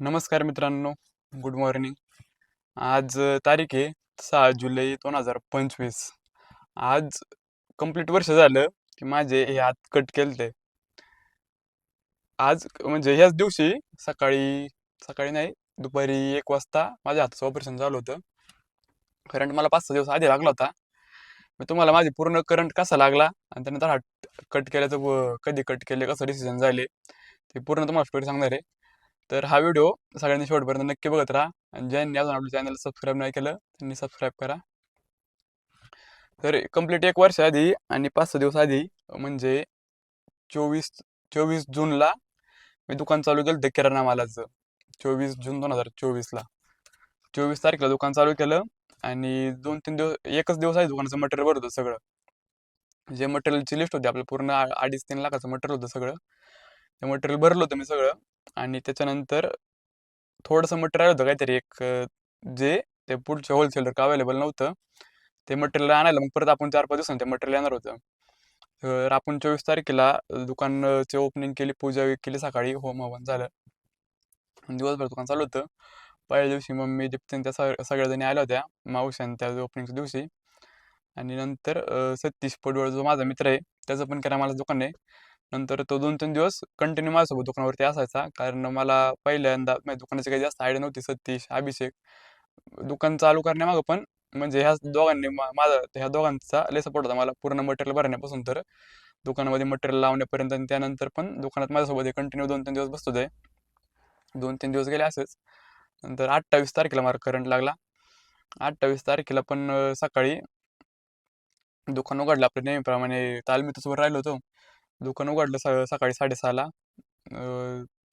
नमस्कार मित्रांनो good morning. आज तारीख आहे सहा जुलै दोन हजार पंचवीस. आज कंप्लीट वर्ष झालं की माझे हे हात कट केलते. आज म्हणजे ह्याच दिवशी सकाळी सकाळी नाही दुपारी एक वाजता माझ्या हाताचं ऑपरेशन झालं होतं. करंट मला पाच सहा दिवस आधी लागला होता. मी तुम्हाला माझी पूर्ण करंट कसा लागला आणि त्यानंतर हात कट केल्याचं कधी कट केले कसं डिसिजन झाले ते पूर्ण तुम्हाला स्टोरी सांगणार आहे. तर हा व्हिडिओ सगळ्यांनी शेवटपर्यंत नक्की बघत राहा. आणि ज्यांनी अजून आपल्या चॅनल सबस्क्राईब नाही केलं त्यांनी सबस्क्राईब करा. तर कंप्लीट एक वर्ष आधी आणि पाच सहा दिवस आधी म्हणजे चोवीस चोवीस जूनला मी दुकान चालू केलं ते किराणा मालाचं. चोवीस जून दोन हजार चोवीसला. चोवीस तारखेला दुकान चालू केलं आणि दोन तीन दिवस एकच दिवस आहे दुकानाचं मटेरियल भरत होतं सगळं. जे मटेरियलची लिस्ट होती आपलं पूर्ण अडीच तीन लाखाचं मटेरियल होतं सगळं. ते मटेरियल भरलं होतं मी सगळं. आणि त्याच्यानंतर थोडंसं मटेरियल होतं काहीतरी एक जे ते पुढच्या होलसेलर का अवेलेबल नव्हतं ते मटेरियल आणायला मग परत आपण चार पाच दिवसांनी ते मटेरियल येणार होतं. तर आपण चोवीस तारखेला दुकानचे ओपनिंग केली पूजा केली सकाळी होम हवन झालं. दिवसभर दुकान चालू होतं. पहिल्या दिवशी मम्मी दीप्तीन त्या सगळ्याजणी आल्या होत्या मावशान त्या ओपनिंगच्या दिवशी. आणि नंतर सतीश पडवळ जो माझा मित्र आहे त्याचं पण किराणामालाचं दुकान आहे. नंतर तो दोन तीन दिवस कंटिन्यू माझ्यासोबत दुकानावरती असायचा. कारण मला पहिल्यांदा माझ्या दुकानाची काही जास्त आयडिया नव्हती सतीश अभिषेक. दुकान चालू करण्यामागं पण म्हणजे ह्या दोघांनी माझा ह्या दोघांचा लय सपोर्ट होता मला. पूर्ण मटेरियल भरण्यापासून तर. दुकानामध्ये मटेरियल लावण्यापर्यंत आणि त्यानंतर पण दुकानात माझ्यासोबत कंटिन्यू दोन तीन दिवस बसतो ते दोन तीन दिवस गेले असेच. नंतर अठ्ठावीस तारखेला मला करंट लागला. अठ्ठावीस तारखेला पण सकाळी दुकान उघडलं. आपलं नेहमीप्रमाणे तालमीतच राहिलो होतो. दुकान उघडलं स सकाळी साडेसहाला.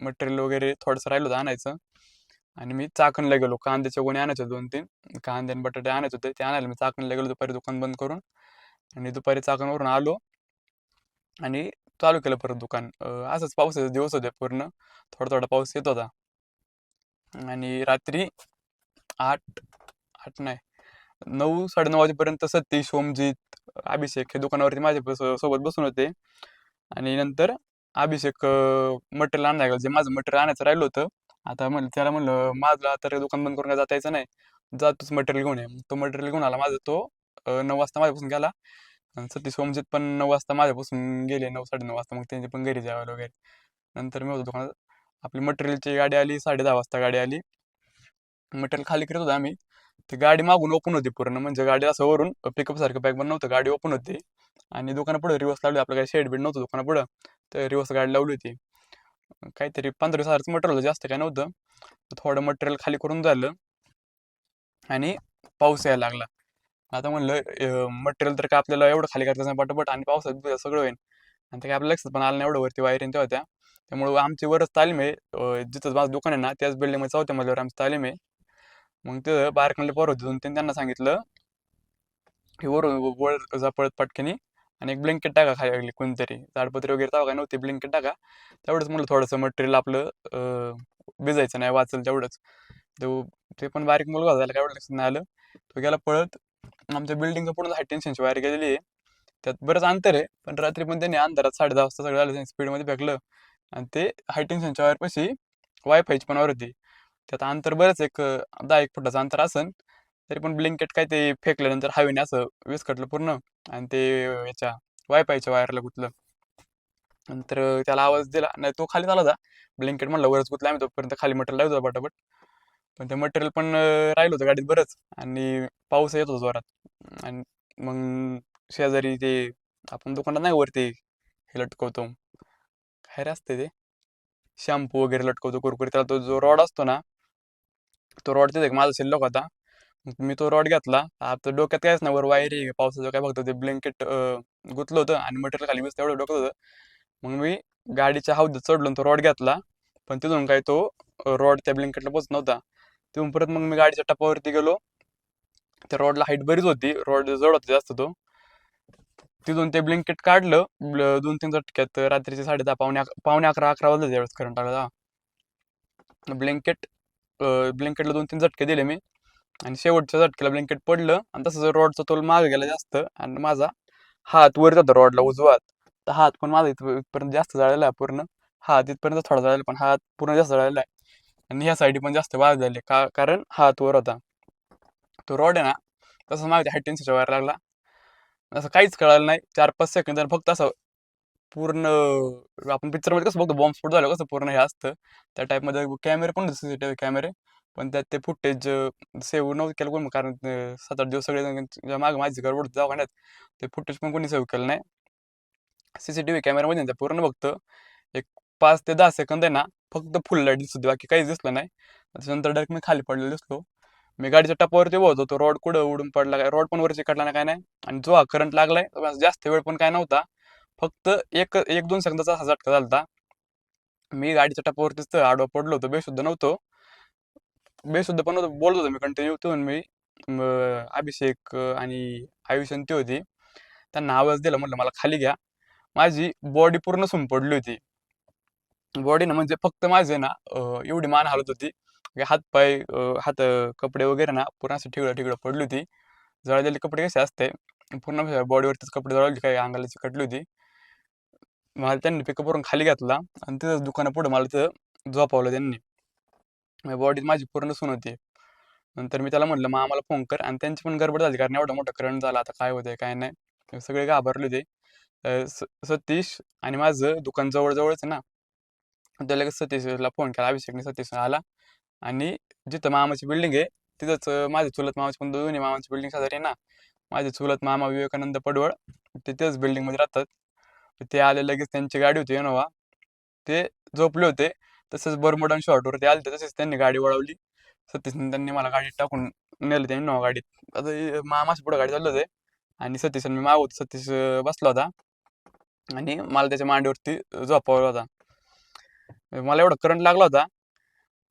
मटेरियल वगैरे थोडंसं राहिलं होतं आणायचं. आणि मी चाकणला गेलो. कांद्याच्या गोणी आणायचे दोन तीन. कांदे आणि बटाटे आणायचे होते ते आणायला मी चाकणला गेलो. दुपारी दुकान बंद करून आणि दुपारी चाकणवरून आलो आणि चालू केलं परत दुकान. असंच पावसाचे दिवस होते पूर्ण. थोडा थोडा पाऊस येत होता. आणि रात्री आठ आठ नाही नऊ साडेनऊ वाजेपर्यंत सतीश ओमजीत अभिषेक हे दुकानावरती माझ्या सोबत बसून होते. आणि नंतर अभिषेक मटेरियल आणायला गेला. जे माझं मटेरियल आणायचं राहिलं होतं. आता म्हणलं त्याला म्हणलं माझं आता दुकान बंद करून काय जाता यायचं नाही. जा तूच मटेरियल घेऊन ये. तो मटेरियल घेऊन आला माझा तो नऊ वाजता माझ्यापासून गेला. आणि सतीश सोमजीत पण नऊ वाजता माझ्यापासून गेले नऊ साडे नऊ वाजता. मग त्यांचे पण घरी जायला वगैरे. नंतर मी होतो दुकानात. आपली मटेरियलची गाडी आली साडे दहा वाजता गाडी आली. मटेरियल खाली करत होतो आम्ही. ती गाडी मागून ओपन होती पूर्ण. म्हणजे गाडी असं वरून पिकअप सारखं बॅग पण नव्हतं. गाडी ओपन होती. आणि दुकानापुढे रिवर्स लावली आपलं काही शेड बीड नव्हतं दुकानापुढं तर रिवर्स गाडी लावली होती काहीतरी पंधरा वीस हजारचं मटेरियल जास्त काय नव्हतं थोडं मटेरियल खाली करून झालं आणि पाऊस यायला लागला आता म्हणलं मटेरियल तर काय आपल्याला एवढं खाली करायचं नाही पटापट आणि पावसात सगळं होईल आणि ते काय आपल्या लक्षात पण आलं नाही एवढं वरती वायरिंग त्या त्यामुळं आमची वरच तालीम आहे जिथं माझं दुकान आहे ना त्याच बिल्डिंगमध्ये चौथ्या मजल्यावर आमची तालीम आहे मग ते बारकणले पोर होते त्यांना सांगितलं की वरून वर जा पळत पटकनी आणि एक ब्लँकेट टाका खाली कोणतरी. ताडपत्री वगैरे टाका काय नव्हती ब्लँकेट टाका. तेवढंच म्हणलं थोडंसं मटेरियल आपलं भिजायचं नाही वाचल तेवढंच. तो ते पण बारीक मुलगा झाला काय एवढं लक्षात नाही आलं. तो गेला पळत. आमच्या बिल्डिंगचं पूर्ण हाय टेन्शनची वायर गेलेली आहे. त्यात बरंच अंतर आहे पण रात्री पण त्यांनी अंधारात साडे दहा वाजता सगळं झालं स्पीडमध्ये फेकलं. आणि ते हाय टेन्शनच्या वायरपाशी वायफायची पण वायर होती त्यात अंतर बरंच एक दहा एक फुटाचं अंतर असन. तरी पण ब्लिंकेट काय ते फेकल्यानंतर हवेने असं विस्कटलं पूर्ण आणि ते याच्या वायफायच्या वायरला गुतलं. नंतर त्याला आवाज दिला. नाही तो खाली झाला होता. ब्लिंकेट म्हणलं वरच गुतला आम्ही तोपर्यंत खाली मटेरियल लावतो पटापट. पण ते मटेरियल पण राहिलं होतं गाडीत बरंच आणि पाऊस येत होता जोरात. आणि मग शेजारी ते आपण दुकानात नाही वरती हे लटकवतो. काय रे असते ते? शॅम्पू वगैरे लटकवतो कुरकुरी त्याला तो जो रॉड असतो ना तो रॉड तिथे एक माझा शिल्लक होता. मी तो रॉड घेतला. आता डोक्यात कायच नाही. वर वायरी पावसाचं काय फक्त ते ब्लँकेट गुतलं होतं आणि मटेरियल खाली बस तेवढं डोकं होतं. मग मी गाडीच्या हौद्यात चढलो तो रॉड घेतला. पण तिथून काय तो रॉड त्या ब्लँकेटला पोचत नव्हता. तिथून परत मग मी गाडीच्या टप्पावरती गेलो. त्या रॉडला हाईट बरीच होती. रॉड जड होता जास्त तो. तिथून ते ब्लँकेट काढलं. दोन तीन झटक्यात रात्रीचे साडे दहा पावणे पावणे अकरा अकरा वाजले त्यावेळेस करंट आला ब्लँकेट ब्लँकेटला दोन तीन झटके दिले मी. आणि शेवटच्या झटक्याला ब्लँकेट पडलं आणि तसं रॉडचा तोल मागे गेला जास्त आणि माझा हात वर जातो रॉडला उजवा हात तर हात पण माझा इथपर्यंत जास्त जळलेला आहे पूर्ण. हात इथपर्यंत थोडा जळालेला पण हात पूर्ण जास्त जळलेला आहे. आणि ह्या साईडी पण जास्त वाज झाले का कारण हात वर होता. तो रॉड आहे ना तसं माझ्या हाय टेन्सच्या वायर लागला. असं काहीच कळालं नाही. चार पाच सेकंद फक्त असं पूर्ण आपण पिक्चरमध्ये कसं बघतो बॉम्बस्फोट झालं कसं पूर्ण हे असतं. त्या टाईपमध्ये कॅमेरे पण सी टी व्ही कॅमेरे पण त्यात ते फुटेज सेव्ह नव्हतं केलं कोण. कारण सात आठ दिवस सगळे मागं माझी घर होती दवाखान्यात ते फुटेज पण कोणी सेव्ह केलं नाही. सी सी टी व्ही कॅमेरामध्ये त्या पूर्ण बघतं एक पाच ते दहा सेकंद आहे ना फक्त फुल लाइट दिसत होती. बाकी काहीच दिसलं नाही. त्याच्यानंतर डायरेक्ट मी खाली पडलेलो दिसलो. मी गाडीच्या टपावरती उभा होतो. तो रोड कुठं उडून पडला काय? रोड पण वरची कटला नाही काय नाही. आणि जो हा करंट लागलाय जास्त वेळ पण काय नव्हता. फक्त एक एक दोन सेकंदाचा असा झटका झालता. मी गाडीच्या टपावरतीच आडवा पडलो होतो. बेशुद्ध नव्हतो. बेशुद्ध पण नव्हतो बोलत होतो मी कंटिन्यू तिथून मी अभिषेक आणि आयुष ते ती होती. त्यांना आवाज दिला म्हटलं मला खाली घ्या. माझी बॉडी पूर्ण सुम पडली होती. बॉडी ना म्हणजे फक्त माझे ना एवढी मान हालत होती. हात पाय हात कपडे वगैरे ना पूर्ण असं ठिगळं ठिगळं पडली होती. जळलेले कपडे कसे असते पूर्ण बॉडीवरतीच कपडे जळवले काही अंगाला चिकटली होती. मला त्यांनी पिकअप करून खाली घातला आणि तिथंच दुकाना पुढे मला तिथं झोपावलं त्यांनी. म्हणजे बॉडी माझी पूर्ण सून होती. नंतर मी त्याला म्हटलं मग आम्हाला फोन कर. आणि त्यांची पण गडबड झाली कारण एवढा मोठा करंट झाला आता काय होतंय काय नाही. सगळे घाबरले होते. स- सतीश आणि माझं दुकान जवळजवळच आहे ना. त्या लगेच सतीशला फोन केला अभिषेकने सतीश आला. आणि जिथं मामाची बिल्डिंग आहे तिथंच माझे चुलत मामाची पण दोन्ही मामाची बिल्डिंग शेजारी आहे ना. माझे चुलत मामा विवेकानंद पडवळ ते त्याच बिल्डिंगमध्ये राहतात. ते आले लगेच त्यांची गाडी होती इनोवा ते झोपले होते. तसंच बरमुडा शॉर्टवर ते आले तसेच त्यांनी गाडी वळवली. सतीशने त्यांनी मला गाडीत टाकून नेलं त्यांनी नवा गाडीत. आता हे पुढं पुढे गाडी चाललं होते आणि सतीश मी मागवत. सतीश बसला होता. आणि मला त्याच्या मांडीवरती झोपावला होता. मला एवढा करंट लागला होता.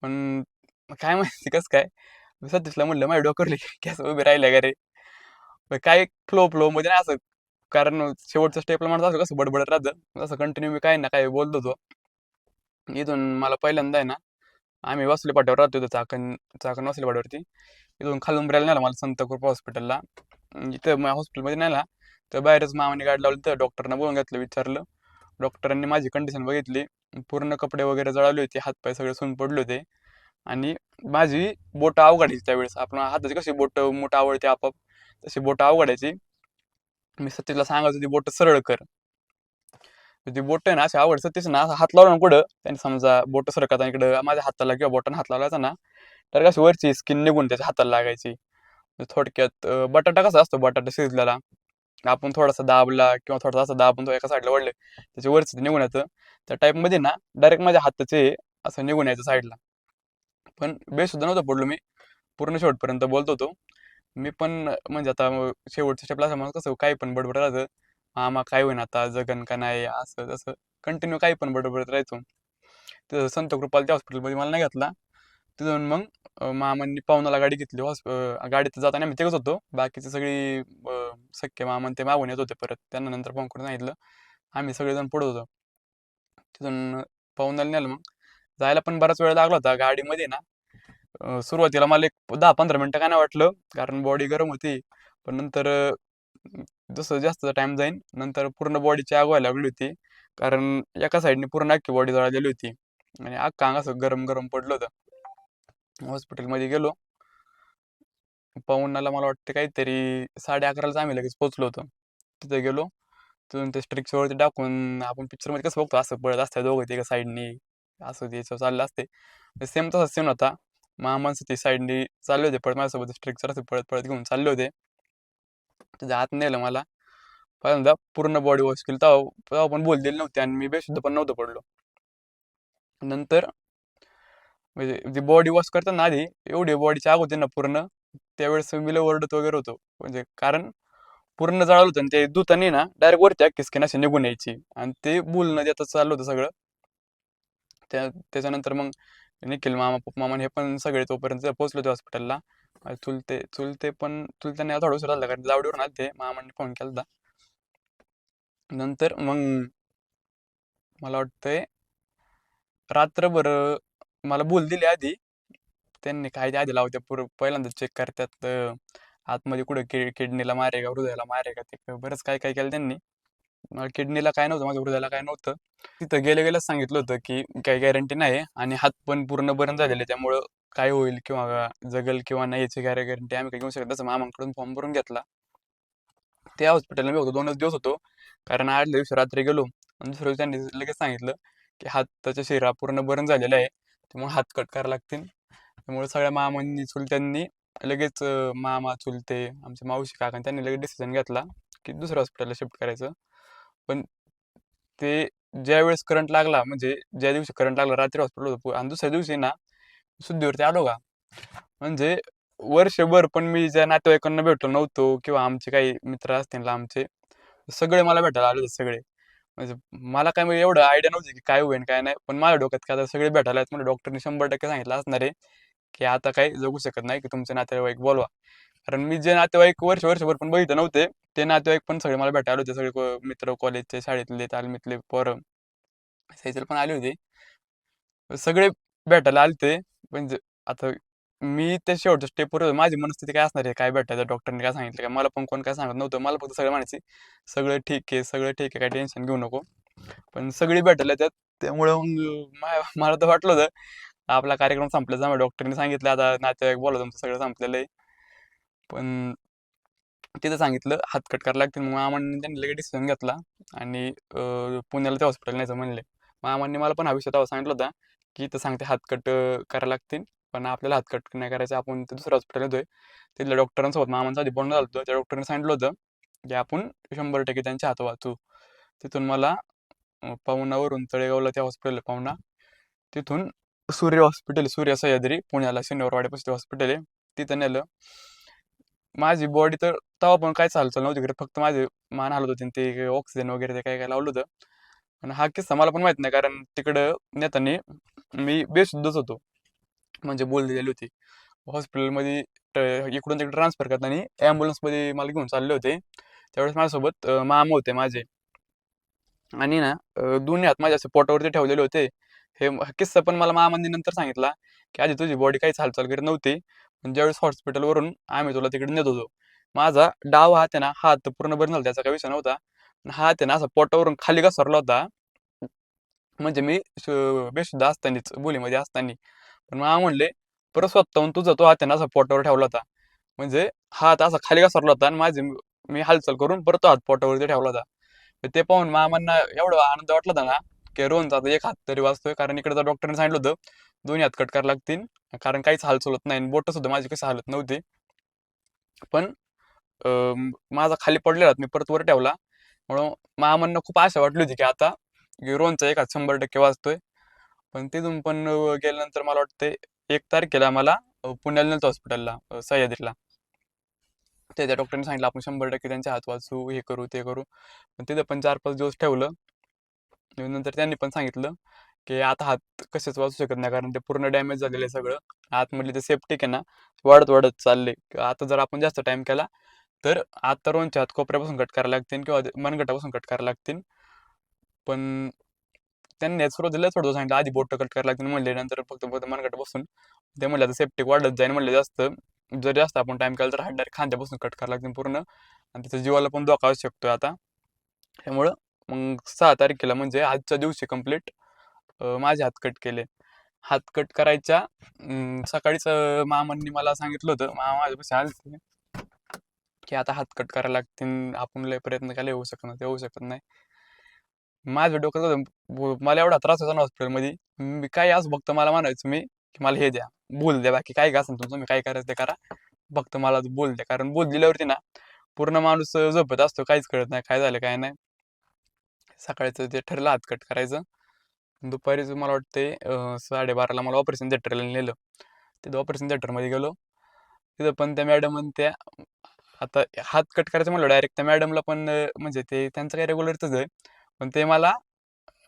पण काय माहिती कसं काय. सतीशला म्हणलं माझ्या डोकरली कॅस उभे राहिले का रे? काय फ्लो फ्लो मध्ये नाही असं कारण शेवटच्या स्टेपला म्हणत असं कसं बडबडत राहतं. असं कंटिन्यू मी काय ना काय बोलत होतो. इथून मला पहिल्यांदा आहे ना आम्ही वासुली पाट्यावर राहतो होतो चाकण चाकण वासुली पाट्यावरती इथून खालून बऱ्याला नेला मला संत कृपा हॉस्पिटलला. इथं हॉस्पिटलमध्ये नेला तर बाहेरच मामाने गाडी लावली तर डॉक्टरना बोलून घेतलं विचारलं. डॉक्टरांनी माझी कंडिशन बघितली. पूर्ण कपडे वगैरे जळाले होते हातपाय सगळे सून पडले होते. आणि माझी बोटं अवघडायची त्यावेळेस. आपण हाताची कशी बोटं मोठं आवडते आपाप तशी बोटं अवघडायची मी सतीशला सांगायचं ती बोटं सरळ कर. ती बोट आहे ना अशी आवड तेच ना हात लावला ना कुठं त्यांनी समजा बोट सरकत आणि इकडं माझ्या हाताला किंवा बोटाने हात लावला ना तर कशी वरची स्किन निघून त्याच्या हाताला लागायची. म्हणजे थोडक्यात बटाटा कसा असतो बटाटा शिजलेला आपण थोडासा दाबला किंवा थोडासा असा दाबून तो एका साईडला वळले त्याच्या वरच निघून येतं. त्या टाईपमध्ये ना डायरेक्ट माझ्या हाताचे असं निघून यायचं साईडला पण बेसुद्धा नव्हतं पडलो मी पूर्ण शेवटपर्यंत बोलत होतो. मी पण म्हणजे आता शेवटच्या स्टेपला असं मला कसं काही पण बडबड राहतं मामा काय होईन आता? जगन का नाही? असं तसं. कंटिन्यू काही पण बडबडत राहायचो. तिथं संत कृपाल त्या हॉस्पिटलमध्ये मला नाही घेतला. तिथून मग मामांनी पाहुणाला गाडी घेतली. हॉस्प गाडीत जाताना आम्ही तिघच होतो. बाकीचे सगळी सख्खे मामा ते मागून येत होते परत. त्यांना नंतर फोन करून सांगितलं. आम्ही सगळेजण पुढे होतो. तिथून पाहुणाला नेलं मग. जायला पण बराच वेळ लागला होता. गाडीमध्ये ना सुरुवातीला मला एक दहा पंधरा मिनटं काय नाही वाटलं. कारण बॉडी गरम होती. पण नंतर जसं जास्त टाइम जाईन. नंतर पूर्ण बॉडीची आग व्हायला लागली होती. कारण एका साईडने पूर्ण अख्खी बॉडी जळालेली होती. आणि अख्खा अंग असं गरम गरम पडलं होतं. हॉस्पिटलमध्ये गेलो. पाहुणाला मला वाटतं काहीतरी साडे अकरालाच आम्ही लगेच पोचलो होतो. तिथे गेलो. तिथून ते स्ट्रिक्सवरती टाकून आपण पिक्चरमध्ये कसं बघतो असं पळत असतं दोघं ते एका साईडनी असं ते चाललं असते सेम तसा सेम होता. मामांचं ते साईडनी चालले होते. पळत माझ्यासोबत स्ट्रिक्सवर असं पळत पळत घेऊन चालले होते. त्याच्या नेलं मला. पहिल्यांदा पूर्ण बॉडी वॉश केली. तेव्हा तेव्हा पण बोल दिली नव्हती आणि मी बेशुद्ध पण नव्हतं पडलो. नंतर म्हणजे ती बॉडी वॉश करताना आधी एवढी बॉडीच्या आग होती ना पूर्ण त्यावेळेस मी ओरडत वगैरे होतो. म्हणजे कारण पूर्ण जळालं होतं आणि ते दुताने ना डायरेक्ट वरती अख्खी स्किन अशी निघून यायची. आणि ते बोल न देता चाललं होतं सगळं त्या त्याच्यानंतर मग निखिल मामा पप्पा मामा हे पण सगळे तोपर्यंत पोहोचले होते हॉस्पिटलला चुलते चुलते पण चुलत्याने थोडं उशीर झाला कारण जावडीवरून आले ते मामांनी फोन केला होता नंतर मग मला वाटतंय रात्रभर मला बोल दिली आधी. त्यांनी काय ते आधी लावते पूर पहिल्यांदा चेक करतात आतमध्ये कुठं कि किडनीला मारे का हृदयाला मारे का ते बरंच काय काय केलं त्यांनी. मला किडनीला काय नव्हतं माझ्या हृदयाला काय नव्हतं. तिथं गेले गेल्याच सांगितलं होतं की काही गॅरंटी नाही आणि हात पण पूर्ण बंद झालेले त्यामुळं काय होईल किंवा जगल किंवा नाही याची गॅर गॅरंटी आम्ही काही घेऊ शकत तसं मामांकडून फॉर्म भरून घेतला. त्या हॉस्पिटलला मी होतो दोनच दिवस होतो. कारण आठल्या दिवशी रात्री गेलो. आणि दुसऱ्या दिवशी त्यांनी लगेच सांगितलं की हाताच्या शिरा पूर्ण बरं झालेला आहे. त्यामुळे हात कट करायला लागतील. त्यामुळे सगळ्या मामांनी चुलत्यांनी लगेच मामा चुलते आमचे मावशी काका त्यांनी लगेच डिसिजन घेतला की दुसऱ्या हॉस्पिटलला शिफ्ट करायचं. पण ते ज्या वेळेस करंट लागला म्हणजे ज्या दिवशी करंट लागला रात्री हॉस्पिटल होतं. आणि दुसऱ्या दिवशी ना शुद्धीवरती आलो का? म्हणजे वर्षभर पण मी ज्या नातेवाईकांना भेटलो नव्हतो किंवा आमचे काही मित्र असतील आमचे सगळे मला भेटायला आले होते सगळे. म्हणजे मला काय म्हणजे एवढं आयडिया नव्हती की काय होईल काय नाही. पण माझ्या डोक्यात काय आता सगळे भेटायला आहेत म्हणजे डॉक्टरने शंभर टक्के सांगितलं असणार आहे की आता काही जगू शकत नाही की तुमचे नातेवाईक बोलवा. कारण मी जे नातेवाईक वर्ष वर्षभर पण बघितले नव्हते ते नातेवाईक पण सगळे मला भेटायला होते. सगळे मित्र कॉलेजचे शाळेतले तालमीतले पोरं सायकल पण आले होते. सगळे भेटायला आले ते म्हणजे आता मी त्या शेवटच्या स्टेपवर होतो. माझी मनस्थिती काय असणार आहे? काय भेटायचं? डॉक्टरने काय सांगितलं काय मला पण कोण काय सांगत नव्हतं. मला फक्त सगळं म्हणायचे सगळं ठीक आहे सगळं ठीक आहे काय टेन्शन घेऊ नको. पण सगळी भेटायला त्यात. त्यामुळं मग मला तर वाटलं होतं आपला कार्यक्रम संपला. जा डॉक्टरने सांगितलं आता नातेवाईक बोला तुमचं सगळं संपलेलं आहे. पण तिथं सांगितलं हात कट करायला लागतील. मग मामांनी त्यांनी लगेच डिसिजन घेतला. आणि पुण्याला ते हॉस्पिटल न्यायचं म्हणले. मामांनी मला पण हा विषय तेव्हा सांगितलं होता. की इथं सांगते हातकट करायला लागतील. पण आपल्याला हातकट नाही करायचं. आपण ते दुसऱ्या हॉस्पिटल येतोय तिथल्या डॉक्टरांसोबत मामांचा आधी बोलणं झालं होतं. त्या डॉक्टरने सांगितलं होतं की आपण शंभर टक्के त्यांच्या हात वाचू. तिथून मला पाहुणावरून तळेगावला त्या हॉस्पिटल पाहुणा. तिथून सूर्य हॉस्पिटल सूर्य सह्याद्री पुण्याला शनिवारवाड्यापासून हॉस्पिटल आहे. तिथं नेलं. माझी बॉडी तर तेव्हा पण काहीच हालचाल नव्हती करत. फक्त माझे मान हलत होते आणि ते ऑक्सिजन वगैरे ते काय काय लावलं होतं. पण हा किस्सा मला पण माहीत नाही. कारण तिकडं नेत्यांनी मी बेशुद्धच होतो. म्हणजे बोल दिलेली होती हॉस्पिटलमध्ये इकडून तिकडे ट्रान्सफर करताना ॲम्ब्युलन्समध्ये मला घेऊन चालले होते. त्यावेळेस माझ्यासोबत मामा होते माझे. आणि ना दोन्ही हात माझ्या असे पोटावरती ठेवलेले होते. हे किस्सा पण मला मामांनी नंतर सांगितला की आधी तुझी बॉडी काहीच हालचाल करीत नव्हती. पण ज्यावेळेस हॉस्पिटलवरून आम्ही तुला तिकडे नेत होतो. माझा डाव हात आहे ना हात पूर्ण बरं झाला त्याचा काही विषय नव्हता. हात आहे ना असा पोटावरून खाली घसरला होता. म्हणजे मी बेशुद्ध असतानीच बोलीमध्ये असताना. पण मामा म्हणले परत स्वतःहून तुझा तो हात असा पोटावर ठेवला होता. म्हणजे हात असा खाली घसरला होता आणि माझे मी हालचाल करून परत तो हात पोटावरती ठेवला होता. ते पाहून मामांना एवढा आनंद वाटला होता ना की रोहनचा आता एक हात तरी वाचतोय. कारण इकडे डॉक्टरने सांगितलं होतं दोन्ही हात कट करायला लागतील कारण काहीच हालचाल होत नाही. बोट सुद्धा माझी कशी हालत नव्हती. पण माझा खाली पडलेला मी परत वर ठेवला. म्हणून मामांना खूप आशा वाटली होती की आता युरोनचा एक हात शंभर टक्के वाचतोय. पण तिथून पण गेल्यानंतर मला वाटते एक तारखेला मला पुण्याला नेलं हॉस्पिटलला सह्याद्रीला. ते त्या डॉक्टरने सांगितलं आपण शंभर टक्के त्यांचे हात वाचू हे करू ते करू. पण तिथं पण चार पाच दिवस ठेवलं. नंतर त्यांनी पण सांगितलं की आता हात कसेच वाचू शकत नाही कारण ते पूर्ण डॅमेज झालेलं आहे सगळं. आतमधले ते सेफ्टी आहे ना वाढत वाढत चालले आता जर आपण जास्त टाइम केला तर आता रोनच्या हात कोपऱ्यापासून कट करायला लागतील किंवा मनगटापासून कट करायला लागतील. पण त्यांनी सुरुवातीला थोडं सांगितलं आधी बोट कट करायला लागतील म्हणले नंतर फक्त फक्त बसून. ते म्हणले आता सेफ्टी वाढत जाईल म्हणले जास्त. जर जास्त आपण टाइम केला तर हात डायरेक्ट खांद्यापासून कट करायला लागतील पूर्ण. आणि त्याच्या जीवाला पण धोका असू शकतो आता. त्यामुळं मग सहा तारखेला म्हणजे आजच्या दिवशी कंप्लीट माझे हात कट केले. हात कट करायच्या सकाळीच मामांनी मला सांगितलं होतं मामा माझ्यापाशी आले की आता हात कट करायला लागतील. आपण लय प्रयत्न केले होऊ शकत नाही ते होऊ शकत नाही. माझं डोकं होतं, मला एवढा त्रास होता ना हॉस्पिटलमध्ये मी काय असं फक्त मला म्हणायचं मी की मला हे द्या बोल द्या बाकी काय का असेल तुमचं मी काय करायचं ते करा. फक्त मला बोल द्या कारण बोल दिल्यावरती ना पूर्ण माणूस झोपत असतो काहीच कळत नाही काय झालं काय नाही. सकाळचं ते ठरलं हात कट करायचं. दुपारीच मला वाटते साडेबाराला मला ऑपरेशन थिएटरला नेलं. तिथं ऑपरेशन थिएटरमध्ये गेलो. तिथं पण त्या मॅडम त्या आता हात कट करायचं म्हणलं डायरेक्ट त्या मॅडमला पण म्हणजे ते त्यांचं काही रेग्युलरच आहे. पण ते मला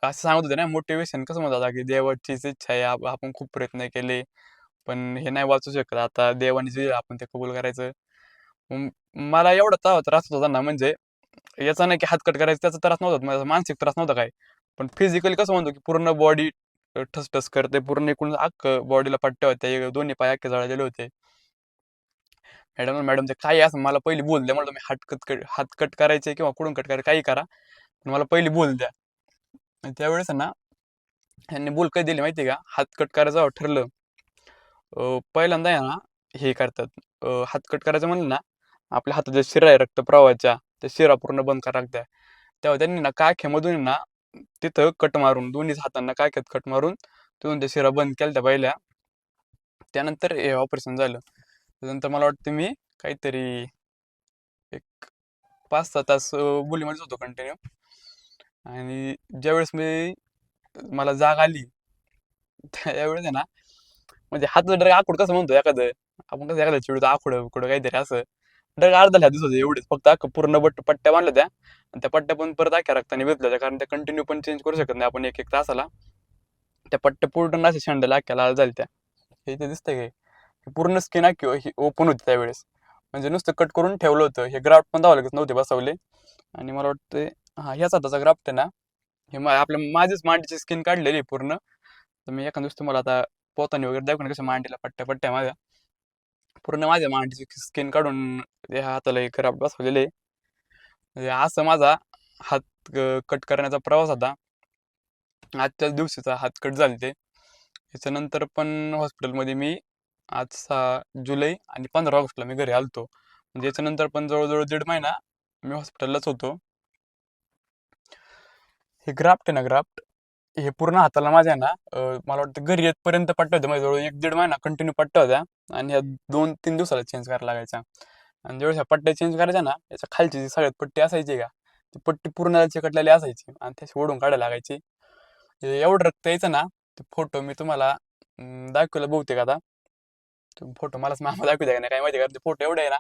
असं सांगत होते ना मोटिवेशन कसं म्हणतात होता की देवाचीच इच्छा आहे आप- आपण खूप प्रयत्न केले पण हे नाही वाचू शकत. आता देवाने जे आपण ते कबूल करायचं. मला एवढा त्रास त्रास होत होता ना म्हणजे याचा नाही की हात कट करायचा त्याचा त्रास नव्हता. माझा मानसिक त्रास नव्हता काय पण फिजिकली कसं म्हणतो की पूर्ण बॉडी ठसठस करते पूर्ण एकूण अख्ख बॉडीला पट्ट्या होत्या एक- दोन्ही पाय अख्खे जळलेले होते. मॅडम मॅडम ते काय असं मला पहिली बोलले म्हणलं मी हात कट हात कट करायचे किंवा कुठून कट करायचे काही करा. मला पहिली बोल द्या. आणि त्यावेळेस ना ह्यांनी बोल काय दिली माहिती आहे का? हात कट करायचं ठरलं. पहिल्यांदा आहे ना हे करतात. हात कट करायचं म्हणलं ना आपल्या हाताच्या शिरा आहे रक्तप्रवाहाच्या त्या शिरा पूर्ण बंद करा लागत्या. तेव्हा त्यांनी ना काख्यामधून ना तिथं कट मारून दोन्ही हातांना काख्यात कट मारून तिथून त्या शिरा बंद केल्या त्या पहिल्या. त्यानंतर हे ऑपरेशन झालं. त्यानंतर मला वाटतं मी काहीतरी एक पाच सहा तास अं, बोलीमध्येच होतो कंटिन्यू आणि ज्यावेळेस मी मला जाग आली त्यावेळेस आहे ना म्हणजे हात डायरेक्ट आखूड कसं म्हणतो एखादं? आपण कसं एखादं चिडतो आखूड कुठं काहीतरी असं. डग अर्धा ह्या दिवसाचं एवढेच फक्त अख्खं पूर्ण बट पट्ट्या बांधल्या त्या. आणि त्या पट्ट्या पण परत अख्या रक्ताने भेटल्या त्या कारण त्या कंटिन्यू पण चेंज करू शकत नाही आपण एक एक तासाला. त्या पट्ट्या पूर्ण असे शेंडला अख्याला लाल झाल्या त्या. हे ते दिसतंय काय हे? पूर्ण स्किन अख्खी ही ओपन होती त्यावेळेस. म्हणजे नुसतं कट करून ठेवलं होतं. हे ग्राफ्ट पण दावं लागत नव्हते बसवले. आणि मला वाटतं हा ह्याचा हाताचा ग्राफ्ट आहे ना. हे मा आपल्या माझीच मांडीची स्किन काढलेली आहे पूर्ण. तर मी एखाद्या दिवस तुम्हाला आता पोतानी वगैरे दाखवून कसं मांडीला पट्ट्या पट्ट्या माझ्या. पूर्ण माझ्या मांडीची स्किन काढून या हाताला एक ग्राफ्ट बसवलेले आहे. म्हणजे असं माझा हात कट करण्याचा प्रवास होता. आजच्याच दिवशीचा हात कट झाले ते. त्याच्यानंतर पण हॉस्पिटलमध्ये मी आज सहा जुलै आणि पंधरा ऑगस्टला मी घरी आलतो. म्हणजे याच्यानंतर पण जवळजवळ दीड महिना मी हॉस्पिटललाच होतो. हे ग्राफ्ट आहे ना ग्राफ्ट हे पूर्ण हाताला माझ्या ना मला वाटतं घरी येतपर्यंत पट्ट्या होत्या. म्हणजे माझ्या जवळ एक दीड महिना कंटिन्यू पट्ट्या होत्या. आणि ह्या दोन तीन दिवसाला चेंज करायला लागायचा आणि ज्यावेळेस ह्या पट्ट्या चेंज करायच्या ना याच्या खालची जी सगळ्यात पट्टी असायची का ती पट्टी पूर्ण चिकटलेली असायची. आणि त्याची ओढून काढायला लागायची. एवढं रक्त यायचं ना ते फोटो मी तुम्हाला दाखवला दाखवलं बहुतेक आता. फोटो मलाच मामा दाखवू का नाही काय माहिती का ते फोटो एवढे आहे ना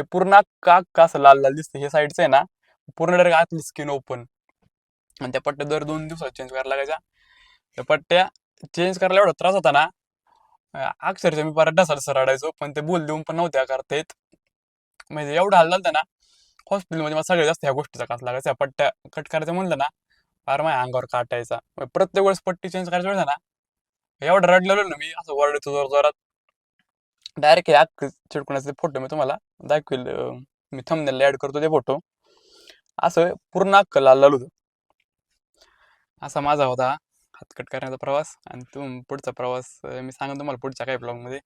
हे पूर्ण का असं लाल लाल दिसतं. हे साईडचं आहे ना पूर्ण डायरेक्ट आतली स्किन ओपन आणि त्या पट्ट्या दर दोन दिवसात चेंज करायला लागायच्या. त्या पट्ट्या चेंज करायला एवढा त्रास होता ना अक्षरशः मी परत ढसाला सरडायचो पण ते बोल देऊन पण नव्हत्या करता येत. म्हणजे एवढं हाल झालं ना हॉस्पिटलमध्ये मला सगळ्यात जास्त ह्या गोष्टीचा कास लागायचा. पट्ट्या कट करायचं म्हणलं ना फार माझ्या अंगावर काटायचा. प्रत्येक वेळेस पट्टी चेंज करायच्या वेळेस ना एवढं रडलेलो ना मी असं वरडतो जोर जोरात डायरेक्ट हे अख्ख चिडकुण्याचे फोटो मी तुम्हाला दाखवेल मी थंबनेलला ऍड करतो ते फोटो असं पूर्ण अक्कल लाल लाल होतं. असा माझा होता हातकट करण्याचा प्रवास आणि तुम पुढचा प्रवास मी सांगेन तुम्हाला पुढच्या काही ब्लॉगमध्ये